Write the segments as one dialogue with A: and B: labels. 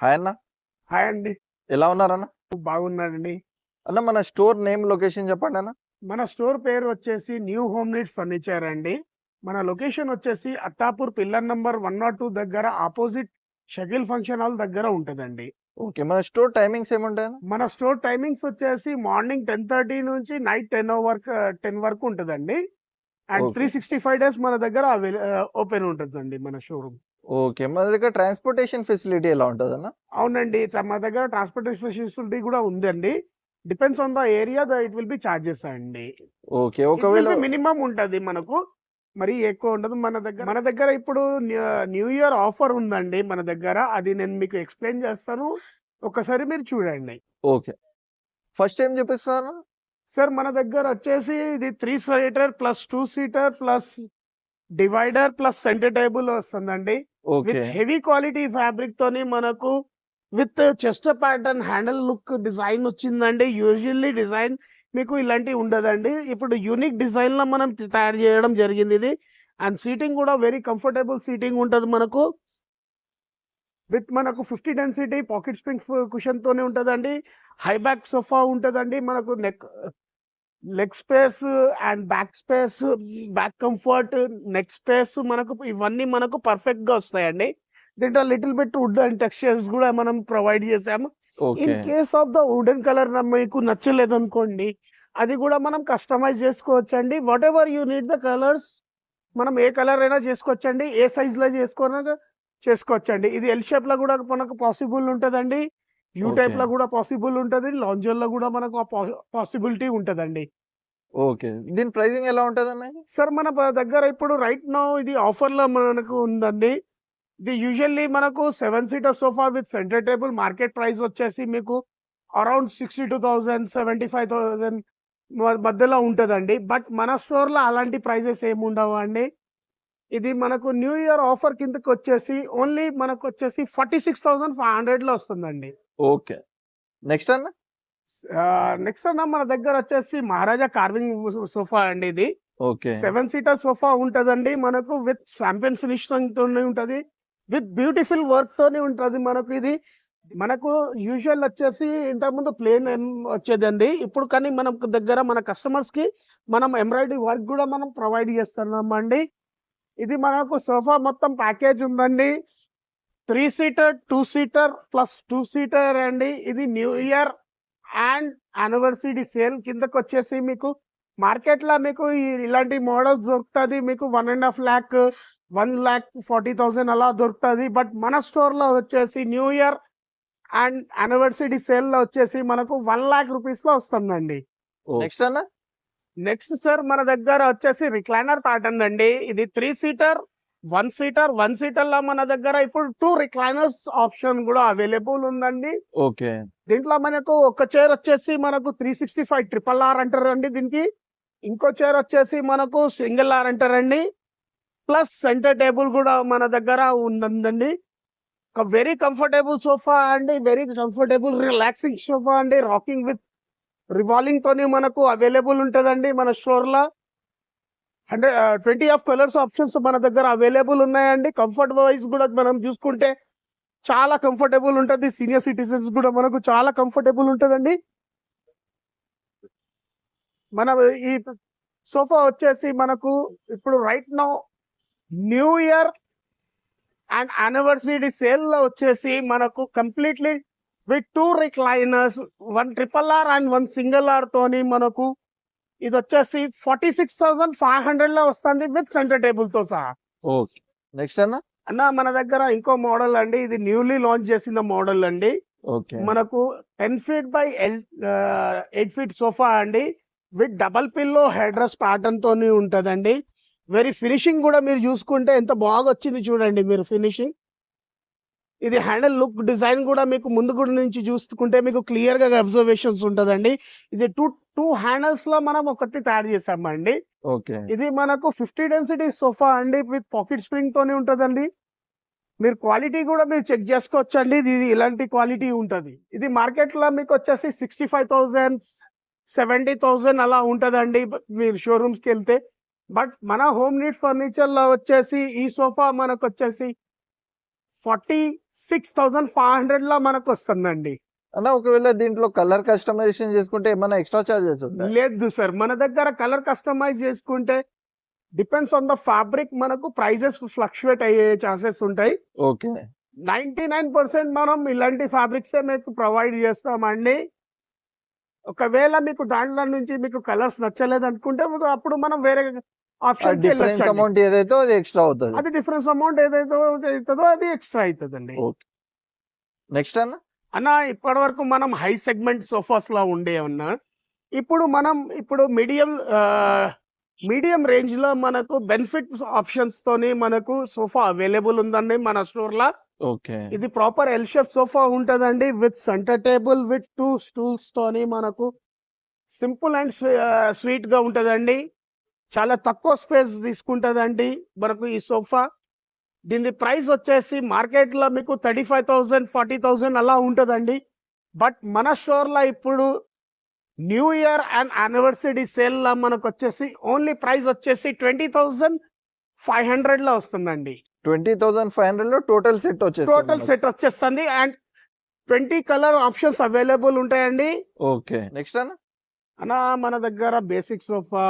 A: Hi అన్న.
B: Hi అండి.
A: ఎలా ఉన్నారన్న
B: బాగున్నాడండి
A: అన్న మన స్టోర్ నేమ్ లొకేషన్ చెప్పండి అన్న.
B: మన స్టోర్ పేరు వచ్చేసి న్యూ హోమ్ నీడ్ ఫర్నిచర్ అండి. మన లొకేషన్ వచ్చేసి Attapur pillar number one nought two దగ్గర ఆపోజిట్ షకిల్ ఫంక్షన్ హాల్ దగ్గర ఉంటుందండి.
A: ఓకే మన స్టోర్ టైమింగ్స్ ఏముంటాయి
B: మన స్టోర్ టైమింగ్స్ వచ్చేసి మార్నింగ్ టెన్ థర్టీ నుంచి నైట్ టెన్ వరకు టెన్ వరకు ఉంటుందండి. And. Three sixty five days మన దగ్గర ఓపెన్ ఉంటుందండి మన షోరూమ్.
A: ఓకే. మన దగ్గర ట్రాన్స్పోర్టేషన్ ఫెసిలిటీ ఎలా ఉంటుంది అన్న
B: అవునండి మన దగ్గర ట్రాన్స్పోర్టేషన్ ఫెసిలిటీ కూడా ఉందండి. Depends on the area the it will be charges అండి.
A: ఓకే. ఒకవేళ
B: మినిమం ఉంటది మనకు. మరి ఎక్కువ ఉండదు. మన దగ్గర మన దగ్గర ఇప్పుడు న్యూ ఇయర్ ఆఫర్ ఉందండి మన దగ్గర. అది నేను మీకు ఎక్స్ప్లెయిన్ చేస్తాను. ఒకసారి మీరు చూడండి.
A: ఓకే. ఫస్ట్ ఏం చూపిస్తున్నారు
B: సార్ మన దగ్గర వచ్చేసి ఇది three seater plus two seater plus divider plus centre table వస్తుందండి. విత్ హెవీ క్వాలిటీ ఫ్యాబ్రిక్ తోని మనకు with chest pattern handle look design వచ్చిందండి. యూజువల్లీ డిజైన్ మీకు ఇలాంటివి ఉండదండి. ఇప్పుడు యూనిక్ డిజైన్లో మనం తయారు చేయడం జరిగింది ఇది. అండ్ సీటింగ్ కూడా వెరీ కంఫర్టబుల్ సీటింగ్ ఉంటుంది మనకు. విత్ మనకు fifty density pocket spring cushion తోనే ఉంటుందండి. హై బ్యాక్ సోఫా ఉంటుందండి మనకు neck leg space and back space back comfort neck space మనకు ఇవన్నీ మనకు పర్ఫెక్ట్గా వస్తాయండి. దీంట్లో little bit wood and textures కూడా మనం ప్రొవైడ్ చేసాము in case of the wooden colour మీకు నచ్చలేదు అనుకోండి అది కూడా మనం కస్టమైజ్ చేసుకోవచ్చు అండి whatever you need the colours మనం ఏ కలర్ అయినా చేసుకోవచ్చండి. ఏ సైజ్లో చేసుకోనగా చేసుకోవచ్చండి. ఇది ఎల్ షేప్లో కూడా మనకు పాసిబుల్ ఉంటుందండి. యూ
A: టైప్లో.
B: కూడా పాసిబుల్ ఉంటుంది లాంజర్లో కూడా మనకు పాసిబిలిటీ ఉంటుందండి.
A: ఓకే. దీని ప్రైసింగ్ ఎలా ఉంటుంది అన్న
B: సార్ మన దగ్గర ఇప్పుడు రైట్ నో ఇది ఆఫర్లో మనకు ఉందండి. ఇది యూజువల్లీ మనకు seven seater sofa with centre table market price వచ్చేసి మీకు around sixty two thousand seventy five thousand మధ్యలో ఉంటుందండి. బట్ మన స్టోర్లో అలాంటి ప్రైజెస్ ఏమి ఉండవు అండి. ఇది మనకు న్యూ ఇయర్ ఆఫర్ కిందకి వచ్చేసి ఓన్లీ మనకు వచ్చేసి ఫార్టీ సిక్స్ థౌసండ్ ఫైవ్ హండ్రెడ్లో వస్తుందండి.
A: ఓకే. నెక్స్ట్ అన్న?
B: నెక్స్ట్ అన్న మన దగ్గర వచ్చేసి మహారాజా కార్వింగ్ సోఫా అండి ఇది.
A: ఓకే.
B: సెవెన్ సీటర్ సోఫా ఉంటదండి. మనకు విత్ చాంపియన్ ఫినిష్ తోనే ఉంటది. విత్ బ్యూటిఫుల్ వర్క్ తోనే ఉంటది మనకు ఇది. మనకు యూజువల్ వచ్చేసి ఇంతకుముందు ప్లేన్ వచ్చేదండి. ఇప్పుడు కానీ మన దగ్గర మన కస్టమర్స్కి మనం ఎంబ్రాయిడరీ వర్క్ కూడా మనం ప్రొవైడ్ చేస్తున్నామండి. ఇది మనకు సోఫా మొత్తం ప్యాకేజ్ ఉందండి. Three seater two seater plus two seater అండి. ఇది new year and anniversary sale కిందకి వచ్చేసి మీకు మార్కెట్లో మీకు ఈ- ఇలాంటి మోడల్స్ దొరుకుతుంది. మీకు one and half lakh one lakh forty thousand అలా దొరుకుతుంది. బట్ మన స్టోర్లో వచ్చేసి న్యూ ఇయర్ అండ్ యానివర్సరీ సేల్లో వచ్చేసి మనకు వన్ ల్యాక్ రూపీస్లో వస్తుందండి.
A: నెక్స్ట్ అన్న?
B: నెక్స్ట్ సార్ మన దగ్గర వచ్చేసి రిక్లైనర్ ప్యాటర్న్ అండి. ఇది త్రీ సీటర్ వన్ సీటర్ వన్ సీటర్లో మన దగ్గర ఇప్పుడు టూ రిక్లైనర్స్ ఆప్షన్ కూడా అవైలబుల్ ఉందండి.
A: ఓకే.
B: దీంట్లో మనకు ఒక చైర్ వచ్చేసి మనకు three sixty five triple R అంటారండి దీనికి. ఇంకో చైర్ వచ్చేసి మనకు సింగిల్ ఆర్ అంటారండి. ప్లస్ సెంటర్ టేబుల్ కూడా మన దగ్గర ఉందండి. ఒక వెరీ కంఫర్టబుల్ సోఫా అండి వెరీ కంఫర్టబుల్ రిలాక్సింగ్ సోఫా అండి రాకింగ్ విత్ రివాల్వింగ్ తోని మనకు అవైలబుల్ ఉంటుందండి మన స్టోర్లో. Hundred twenty of colours options మన దగ్గర అవైలబుల్ ఉన్నాయండి. కంఫర్ట్ వైజ్ కూడా మనం చూసుకుంటే చాలా కంఫర్టబుల్ ఉంటుంది. సీనియర్ సిటిజన్స్ కూడా మనకు చాలా కంఫర్టబుల్ ఉంటుందండి. మన ఈ సోఫా వచ్చేసి మనకు ఇప్పుడు right now new year and anniversary సేల్లో వచ్చేసి మనకు completely with two recliners one triple R and one single R తోని మనకు ఇది వచ్చేసి ఫార్టీ సిక్స్ థౌసండ్ ఫైవ్ హండ్రెడ్లో వస్తుంది విత్ సెంటర్ టేబుల్తో సహా.
A: ఓకే. నెక్స్ట్ అన్న?
B: అన్న మన దగ్గర ఇంకో మోడల్ అండి. ఇది న్యూలీ లాంచ్ చేసిన మోడల్ అండి.
A: ఓకే.
B: మనకు ten feet by L eight feet sofa అండి. With double pillow head rest pattern తోని ఉంటదండి. వెరీ ఫినిషింగ్ కూడా మీరు చూసుకుంటే ఎంత బాగా వచ్చింది చూడండి మీరు ఫినిషింగ్. ఇది హ్యాండిల్ లుక్ డిజైన్ కూడా మీకు ముందు కూడా నుంచి చూసుకుంటే మీకు క్లియర్గా అబ్జర్వేషన్స్ ఉంటదండి. ఇది టూ టూ హ్యాండిల్స్లో మనం ఒకటి తయారు చేసామండి
A: ఓకే.
B: ఇది మనకు ఫిఫ్టీ డెన్సిటీ సోఫా అండి విత్ పాకెట్ స్ప్రింగ్ తోనే ఉంటదండి. మీరు క్వాలిటీ కూడా మీరు చెక్ చేసుకోవచ్చు అండి ఇది ఇలాంటి క్వాలిటీ ఉంటది. ఇది మార్కెట్లో మీకు వచ్చేసి sixty five thousand seventy thousand అలా ఉంటదండి మీరు షోరూమ్స్కి వెళ్తే. బట్ మన హోమ్ నీడ్ ఫర్నిచర్లో వచ్చేసి ఈ సోఫా మనకు వచ్చేసి ఫార్టీ సిక్స్ థౌసండ్ ఫైవ్ హండ్రెడ్లో మనకు వస్తుందండి
A: అన్న ఒకవేళ దీంట్లో కలర్ కస్టమైజేషన్ చేసుకుంటే ఏమైనా ఎక్స్ట్రా చార్జెస్
B: లేదు సార్. మన దగ్గర కలర్ కస్టమైజ్ చేసుకుంటే డిపెండ్స్ ఆన్ ద ఫ్యాబ్రిక్ మనకు ప్రైజెస్ ఫ్లక్చువేట్ అయ్యే ఛాన్సెస్ ఉంటాయి.
A: ఓకే.
B: నైంటీ నైన్ పర్సెంట్ మనం ఇలాంటి ఫ్యాబ్రిక్స్ మీకు ప్రొవైడ్ చేస్తామండి. ఒకవేళ మీకు దాంట్లో నుంచి మీకు కలర్స్ నచ్చలేదు అనుకుంటే అప్పుడు మనం వేరే ఆప్షన్
A: డిఫరెన్స్ అమౌంట్ ఏదైతే అది ఎక్స్ట్రా అవుతుంది.
B: అది డిఫరెన్స్ అమౌంట్ ఏదైతే అవుతుందో అది ఎక్స్ట్రా అవుతుందండి.
A: నెక్స్ట్ అన్న?
B: అన్న ఇప్పటి వరకు మనం హై సెగ్మెంట్ సోఫాస్లో ఉండే ఉన్నా ఇప్పుడు మనం ఇప్పుడు మీడియం మీడియం రేంజ్లో మనకు బెనిఫిట్ ఆప్షన్స్ తోని మనకు సోఫా అవైలబుల్ ఉందండి మన స్టోర్లో.
A: ఓకే
B: ఇది ప్రాపర్ ఎల్ షేప్ సోఫా ఉంటదండి with centre table with two stools తోని మనకు సింపుల్ అండ్ స్వీట్గా ఉంటదండి. చాలా తక్కువ స్పేస్ తీసుకుంటదండి మనకు ఈ సోఫా. దీని ప్రైస్ వచ్చేసి మార్కెట్లో మీకు thirty five thousand forty thousand అలా ఉంటదండి. బట్ మన స్టోర్లో ఇప్పుడు న్యూ ఇయర్ అండ్ యానివర్సరీ సేల్లో మనకు వచ్చేసి ఓన్లీ ప్రైస్ వచ్చేసి ట్వంటీ థౌసండ్ ఫైవ్ హండ్రెడ్లో వస్తుందండి.
A: ట్వంటీ థౌసండ్ ఫైవ్ హండ్రెడ్లో టోటల్ సెట్ వచ్చేసి
B: టోటల్ సెట్ వచ్చేస్తుంది and twenty colour options available ఉంటాయండి.
A: ఓకే. నెక్స్ట్ అన్న?
B: అన్న మన దగ్గర బేసిక్ సోఫా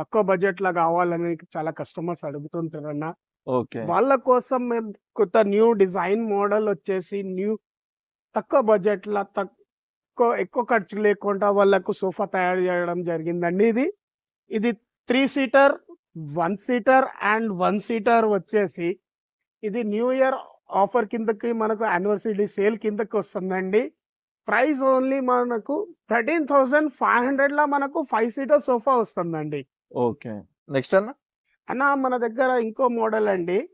B: తక్కువ బడ్జెట్లో కావాలని చాలా కస్టమర్స్ అడుగుతుంటారు అన్న
A: ఓకే.
B: వాళ్ళ కోసం మేము కొత్త న్యూ డిజైన్ మోడల్ వచ్చేసి న్యూ తక్కువ బడ్జెట్లో తక్కువ ఎక్కువ ఖర్చు లేకుండా వాళ్ళకు సోఫా తయారు చేయడం జరిగిందండి ఇది. ఇది three seater one seater and one seater వచ్చేసి ఇది న్యూ ఇయర్ ఆఫర్ కిందకి మనకు యానివర్సరీ సేల్ కిందకి వస్తుందండి. ప్రైస్ ఓన్లీ మనకు థర్టీన్ థౌసండ్ ఫైవ్ హండ్రెడ్లో మనకు ఫైవ్ సీటర్ సోఫా వస్తుందండి.
A: ఓకే. నెక్స్ట్ అన్న?
B: అన్న మన దగ్గర ఇంకో మోడల్ అండి.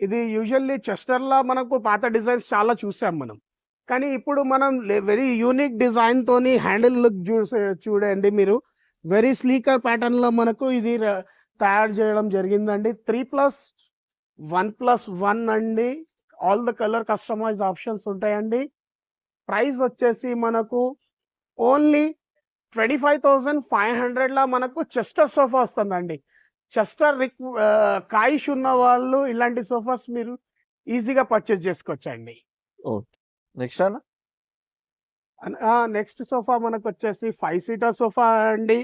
B: ఇది యూజువల్లీ చెస్టర్ లా మనకు పాత డిజైన్స్ చాలా చూసాం మనం. కానీ ఇప్పుడు మనం వెరీ యూనిక్ డిజైన్ తోని హ్యాండిల్ లుక్ చూసే చూడండి మీరు. వెరీ స్లీకర్ ప్యాటర్న్లో మనకు ఇది తయారు చేయడం జరిగిందండి. Three plus one plus one అండి. All the colour customise options ఉంటాయండి. ప్రైస్ వచ్చేసి మనకు only twenty five thousand five hundred లా మనకు చెస్టర్ సోఫా వస్తుందండి చెస్టర్ రిక్ కాయిష్ ఉన్న వాళ్ళు ఇలాంటి సోఫాస్ మీరు ఈజీగా పర్చేస్ చేసుకోవచ్చండి.
A: నెక్స్ట్ అన్న?
B: నెక్స్ట్ సోఫా మనకు వచ్చేసి ఫైవ్ సీటర్ సోఫా అండి.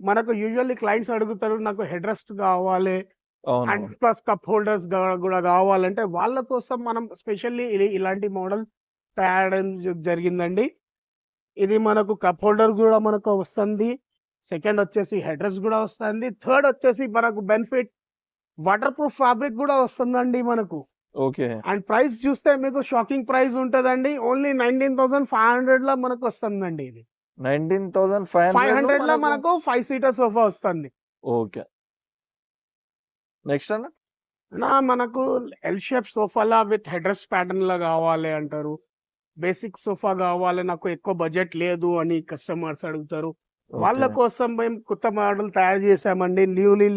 B: మనకు యూజువల్లీ క్లయింట్స్ అడుగుతారు నాకు హెడ్ రెస్ట్ కావాలి. అండ్ ప్లస్ కప్ హోల్డర్స్ కూడా కావాలంటే వాళ్ళ కోసం మనం స్పెషల్లీ ఇలాంటి మోడల్ తయారు జరిగిందండి. ఇది మనకు కప్ హోల్డర్ కూడా మనకు వస్తుంది. సెకండ్ వచ్చేసి హెడ్ రెస్ట్ కూడా వస్తుంది. థర్డ్ వచ్చేసి మనకు బెనిఫిట్ వాటర్ ప్రూఫ్ ఫ్యాబ్రిక్ కూడా వస్తుందండి మనకు.
A: ఓకే.
B: అండ్ ప్రైస్ చూస్తే మీకు షాకింగ్ ప్రైస్ ఉంటుందండి. ఓన్లీ నైన్టీన్ థౌసండ్ ఫైవ్ హండ్రెడ్లో మనకు వస్తుందండి ఇది.
A: నైన్టీన్ థౌసండ్ ఫైవ్
B: ఫైవ్ హండ్రెడ్లో మనకు ఫైవ్ సీటర్ సోఫా వస్తుంది.
A: ఓకే. నెక్స్ట్ అన్న?
B: నా మనకు ఎల్ షేప్ సోఫాలా విత్ హెడ్రెస్ ప్యాటర్న్ లా కావాలి అంటారు. బేసిక్ సోఫా కావాలి నాకు ఎక్కువ బడ్జెట్ లేదు అని కస్టమర్స్ అడుగుతారు. వాళ్ళ. కోసం మేము కొత్త మోడల్ తయారు చేసామండి న్యూలీ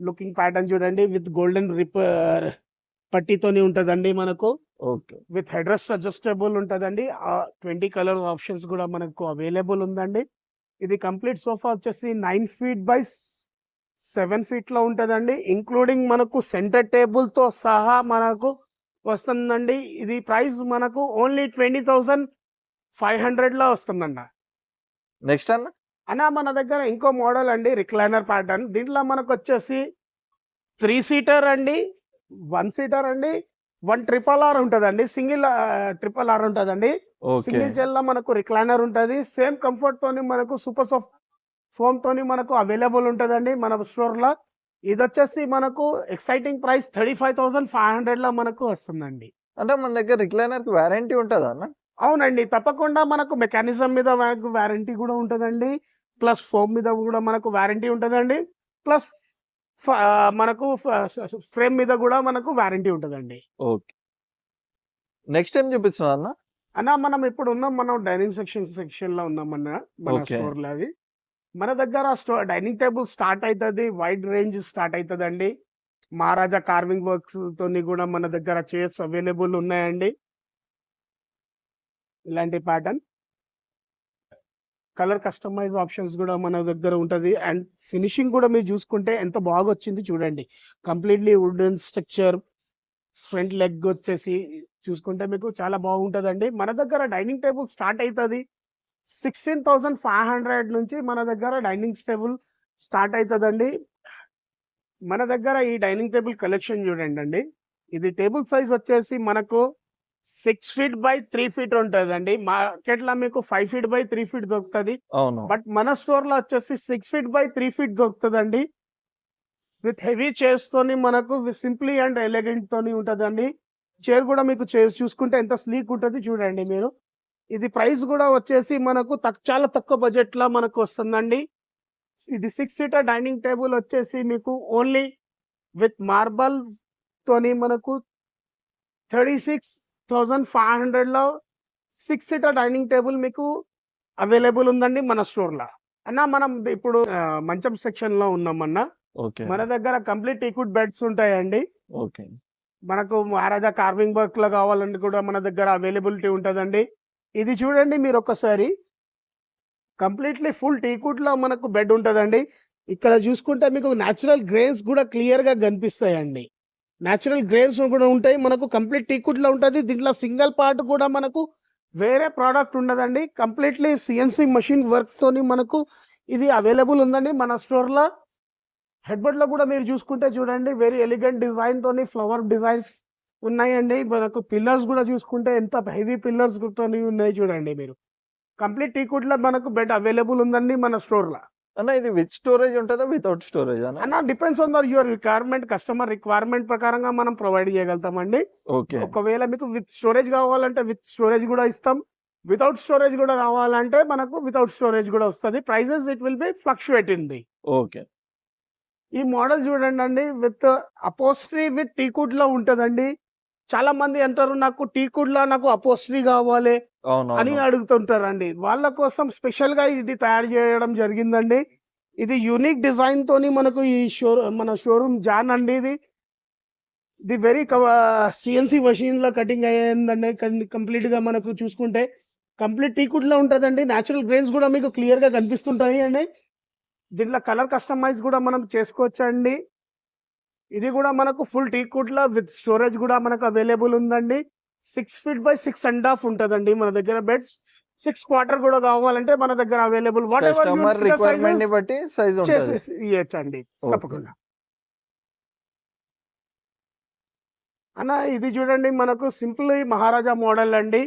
B: లుకింగ్ ప్యాటర్న్ చూడండి విత్ గోల్డెన్ రిపేర్ పట్టీతోని ఉంటదండి మనకు. విత్ హెడ్ రెస్ట్ అడ్జస్టబుల్ ఉంటదండి. ఆ ట్వంటీ కలర్ ఆప్షన్స్ కూడా మనకు అవైలబుల్ ఉందండి. ఇది కంప్లీట్ సోఫా వచ్చేసి నైన్ ఫీట్ బై సెవెన్ ఫీట్లో ఉంటదండి. ఇంక్లూడింగ్ మనకు సెంటర్ టేబుల్తో సహా మనకు వస్తుందండి. ఇది ప్రైస్ మనకు ఓన్లీ ట్వంటీ థౌసండ్ ఫైవ్ హండ్రెడ్లో వస్తుందండి
A: నెక్స్ట్ అన్న?
B: అన్న మన దగ్గర ఇంకో మోడల్ అండి రిక్లైనర్ ప్యాటర్న్. దీంట్లో మనకు వచ్చేసి త్రీ సీటర్ అండి వన్ సీటర్ అండి వన్ ట్రిపుల్ ఆర్ ఉంటుందండి. సింగిల్ ట్రిపుల్ ఆర్ ఉంటుందండి. సింగిల్ చెల్లో మనకు రిక్లైనర్ ఉంటుంది. సేమ్ కంఫర్ట్ తోని మనకు సూపర్ సాఫ్ట్ ఫోమ్ తోని మనకు అవైలబుల్ ఉంటుందండి మన స్టోర్లో ఇది వచ్చేసి మనకు exciting price thirty five thousand five హండ్రెడ్లో మనకు వస్తుందండి.
A: అంటే మన దగ్గర రిక్లైనర్కి వారంటీ ఉంటుందా అన్న?
B: అవునండి. తప్పకుండా మనకు మెకానిజం మీద వారంటీ కూడా ఉంటుందండి. ప్లస్ ఫోమ్ మీద కూడా మనకు వారంటీ ఉంటుందండి. ప్లస్ మనకు ఫ్రేమ్ మీద కూడా మనకు వారంటీ ఉంటుందండి.
A: ఓకే. నెక్స్ట్ ఏం చూపిస్తున్నా అన్న?
B: అన్న మనం ఇప్పుడు ఉన్నాం మనం డైనింగ్ సెక్షన్ సెక్షన్లో ఉన్నామన్న మన
A: Okay.
B: స్టోర్లో అది మన దగ్గర స్టో డైనింగ్ టేబుల్ స్టార్ట్ అవుతుంది వైడ్ రేంజ్ స్టార్ట్ అవుతుందండి మహారాజా కార్వింగ్ వర్క్స్ తోని కూడా మన దగ్గర చైర్స్ అవైలబుల్ ఉన్నాయండి. ఇలాంటి ప్యాటర్న్. కలర్ కస్టమైజ్ ఆప్షన్స్ కూడా మన దగ్గర ఉంటుంది. అండ్ ఫినిషింగ్ కూడా మీరు చూసుకుంటే ఎంత బాగా వచ్చింది చూడండి. Completely wooden structure front leg వచ్చేసి చూసుకుంటే మీకు చాలా బాగుంటదండి. మన దగ్గర డైనింగ్ టేబుల్ స్టార్ట్ అవుతుంది సిక్స్టీన్ థౌసండ్ ఫైవ్ హండ్రెడ్ నుంచి మన దగ్గర డైనింగ్ టేబుల్ స్టార్ట్ అవుతుందండి మన దగ్గర ఈ డైనింగ్ టేబుల్ కలెక్షన్ చూడండి అండి. ఇది టేబుల్ సైజ్ వచ్చేసి మనకు six feet by three feet ఉంటుందండి. మార్కెట్లో మీకు five feet by three feet దొరుకుతుంది. బట్ మన స్టోర్లో వచ్చేసి six feet by three feet దొరుకుతుందండి. విత్ హెవీ చైర్స్ తోని మనకు సింప్లీ అండ్ ఎలిగెంట్ తోని ఉంటుందండి. చైర్ కూడా మీకు చూసుకుంటే ఎంత స్లీక్ ఉంటుంది చూడండి మీరు. ఇది ప్రైస్ కూడా వచ్చేసి మనకు తక్- చాలా తక్కువ బడ్జెట్లో మనకు వస్తుందండి. ఇది సిక్స్ సీటర్ డైనింగ్ టేబుల్ వచ్చేసి మీకు ఓన్లీ విత్ మార్బల్ తోని మనకు థర్టీ సిక్స్ థౌజండ్ ఫైవ్ హండ్రెడ్లో సిక్స్ సీటర్ డైనింగ్ టేబుల్ మీకు అవైలబుల్ ఉందండి మన స్టోర్లో అన్న మనం ఇప్పుడు మంచం సెక్షన్లో ఉన్నామన్న.
A: ఓకే.
B: మన దగ్గర కంప్లీట్ ఈక్విడ్ బెడ్స్ ఉంటాయండి.
A: ఓకే.
B: మనకు మహారాజా కార్వింగ్ వర్క్లో కావాలంటే కూడా మన దగ్గర అవైలబిలిటీ ఉంటుందండి. ఇది చూడండి మీరు ఒక్కసారి కంప్లీట్లీ ఫుల్ టీకుట్లో మనకు బెడ్ ఉంటుందండి. ఇక్కడ చూసుకుంటే మీకు న్యాచురల్ గ్రెయిన్స్ కూడా క్లియర్గా కనిపిస్తాయండి. న్యాచురల్ గ్రెయిన్స్ కూడా ఉంటాయి. మనకు కంప్లీట్ టీకుట్లో ఉంటుంది. దీంట్లో సింగిల్ పార్ట్ కూడా మనకు వేరే ప్రోడక్ట్ ఉండదండి. కంప్లీట్లీ సిఎన్సి మషిన్ వర్క్తోని మనకు ఇది అవైలబుల్ ఉందండి. మన స్టోర్లో హెడ్బర్డ్లో హెడ్ కూడా మీరు చూసుకుంటే చూడండి. వెరీ ఎలిగెంట్ డిజైన్తోని ఫ్లవర్ డిజైన్స్ ఉన్నాయండి. మనకు పిల్లర్స్ కూడా చూసుకుంటే ఎంత హెవీ పిల్లర్స్ తోని ఉన్నాయి చూడండి మీరు. కంప్లీట్ టీకుడ్లో మనకు బెడ్ అవైలబుల్ ఉందండి మన స్టోర్లో
A: అన్న ఇది విత్ స్టోరేజ్ ఉంటుందా వితౌట్ స్టోరేజ్ అన్న?
B: Depends on their your requirement customer requirement ప్రకారంగా మనం ప్రొవైడ్ చేయగలుగుతామండి.
A: ఓకే.
B: ఒకవేళ మీకు విత్ స్టోరేజ్ కావాలంటే విత్ స్టోరేజ్ కూడా ఇస్తాం. వితౌట్ స్టోరేజ్ కూడా కావాలంటే మనకు వితౌట్ స్టోరేజ్ కూడా వస్తుంది. Prices it will be fluctuating
A: okay.
B: ఈ మోడల్ చూడండి అండి విత్ అపోస్ట్రీ విత్ టీకుడ్లో ఉంటదండి. చాలా మంది అంటారు నాకు టీకుడ్లో నాకు అపోస్ట్రీ కావాలి అని. అడుగుతుంటారండి. వాళ్ళ కోసం స్పెషల్గా ఇది తయారు చేయడం జరిగిందండి. ఇది యూనిక్ డిజైన్ తోని మనకు ఈ షో మన షోరూమ్ జాన్ అండి ఇది. ఇది వెరీ సిఎన్సి మషిన్లో కటింగ్ అయ్యిందండి. కంప్లీట్గా మనకు చూసుకుంటే కంప్లీట్ టీకుడ్లో ఉంటుందండి. న్యాచురల్ గ్రెయిన్స్ కూడా మీకు క్లియర్గా కనిపిస్తుంటాయి అండి. దీంట్లో కలర్ కస్టమైజ్ కూడా మనం చేసుకోవచ్చు అండి ఇది కూడా మనకు ఫుల్ టీకుడ్లో విత్ స్టోరేజ్ కూడా మనకు అవైలబుల్ ఉందండి. Six feet by six and half ఉంటుందండి మన దగ్గర బెడ్స్ సిక్స్ క్వార్టర్ కూడా కావాలంటే మన దగ్గర అవైలబుల్ వాట్
A: కస్టమర్ రిక్వైర్మెంట్ బట్టి సైజ్
B: చేసేసి ఇవ్వచ్చండి. తప్పకుండా. అన్న ఇది చూడండి మనకు సింపుల్ మహారాజా మోడల్ అండి.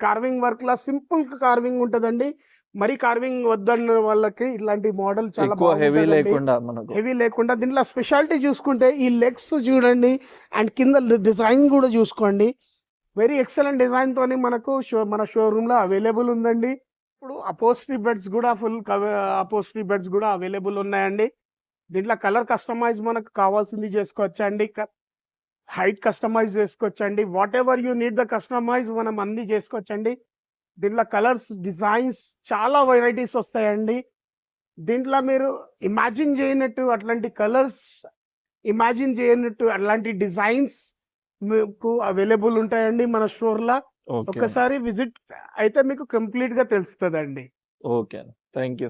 B: కార్వింగ్ వర్క్ లా సింపుల్ కార్వింగ్ ఉంటదండి. మరి కార్వింగ్ వద్దన్న వాళ్ళకి ఇలాంటి మోడల్ చాలా
A: హెవీ. లేకుండా మనకు.
B: హెవీ లేకుండా దీంట్లో స్పెషాలిటీ చూసుకుంటే ఈ లెగ్స్ చూడండి అండ్ కింద డిజైన్ కూడా చూసుకోండి. వెరీ ఎక్సలెంట్ డిజైన్ తోని మనకు షో మన షోరూమ్లో అవైలబుల్ ఉందండి. ఇప్పుడు అపోస్ట్రీ బెడ్స్ కూడా ఫుల్ అపోస్ట్రీ బెడ్స్ కూడా అవైలబుల్ ఉన్నాయండి. దీంట్లో కలర్ కస్టమైజ్ మనకు కావాల్సింది చేసుకోవచ్చండి హైట్ కస్టమైజ్ చేసుకోవచ్చండి whatever you need the customize మనం అన్ని చేసుకోవచ్చండి దీంట్లో కలర్స్ డిజైన్స్ చాలా వెరైటీస్ వస్తాయండి. దీంట్లో మీరు ఇమాజిన్ చేయనట్టు అట్లాంటి కలర్స్ ఇమాజిన్ చేయనట్టు అలాంటి డిజైన్స్ మీకు అవైలబుల్ ఉంటాయండి మన స్టోర్లో.
A: ఓకే
B: ఒకసారి విజిట్ అయితే మీకు కంప్లీట్గా తెలుస్తుందండి.
A: Okay thank you